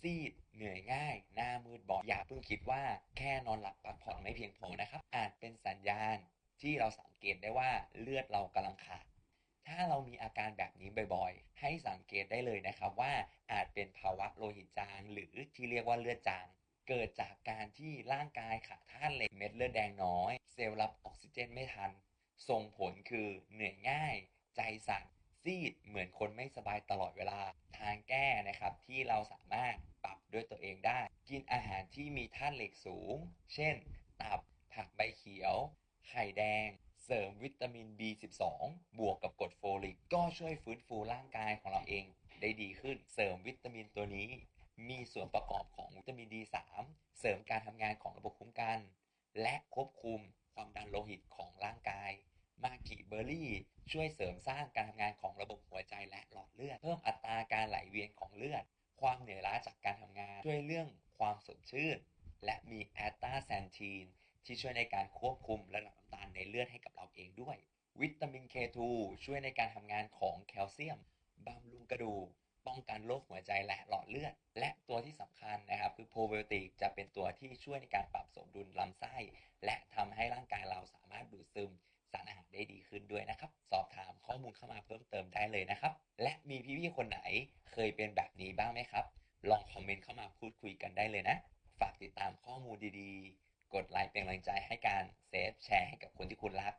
ซีด เหนื่อยง่าย หน้ามืดบอดอย่าเพิ่งคิดว่าแค่นอนหลับพักผ่อนไม่เพียงพอนะครับ อาจเป็นสัญญาณที่เราสังเกตได้ว่าเลือดเรากำลังขาด ถ้าเรามีอาการแบบนี้บ่อยๆ ให้สังเกตได้เลยนะครับว่าอาจเป็นภาวะโลหิตจาง หรือที่เรียกว่าเลือดจาง เกิดจากการที่ร่างกายขาดธาตุเหล็กเม็ดเลือดแดงน้อย เซลล์รับออกซิเจนไม่ทัน ส่งผลคือเหนื่อยง่าย ใจสั่นซีดเหมือนคนไม่สบายตลอดเวลา ทางแก้นะครับที่เราสามารถ ด้วยตัวเองได้ กินอาหารที่มีธาตุเหล็กสูง เช่น ตับ ผักใบเขียว ไข่แดง เสริมวิตามิน B12 บวกกับกรดโฟลิก ก็ช่วยฟื้นฟูร่างกายของเราเอง ได้ดีขึ้น เสริมวิตามินตัวนี้ มีส่วนประกอบของวิตามิน D3 เสริมการทำงานของระบบคุ้มกัน และควบคุมความดันโลหิตของร่างกายมากิเบอร์รี่ ช่วยเสริมสร้างการทำงานของระบบหัวใจและหลอดเลือด เพิ่มอัตราการไหลเวียนของเลือด ความเหนื่อยล้าจากการทำงาน ช่วยเรื่องความสดชื่น และมีแอตตาแซนทีนที่ช่วยในการควบคุมระดับน้ำตาลในเลือดให้กับเราเองด้วย วิตามิน K2 ช่วยในการทำงานของแคลเซียมบำรุงกระดูกป้องกันโรคหัวใจและหลอดเลือด และตัวที่สำคัญนะครับ คือโปรไบโอติกจะเป็นตัวที่ช่วยในการปรับสมดุลลำไส้ และทำให้ร่างกายเราสามารถดูดซึม มูลเข้ามาเพิ่มเติมได้เลยนะครับ และมีพี่ๆคนไหนเคยเป็นแบบนี้บ้างไหมครับ ลองคอมเมนต์เข้ามาพูดคุยกันได้เลยนะ ฝากติดตามข้อมูลดีๆ กดไลค์เป็นกำลังใจให้การเซฟแชร์ให้กับคนที่คุณรัก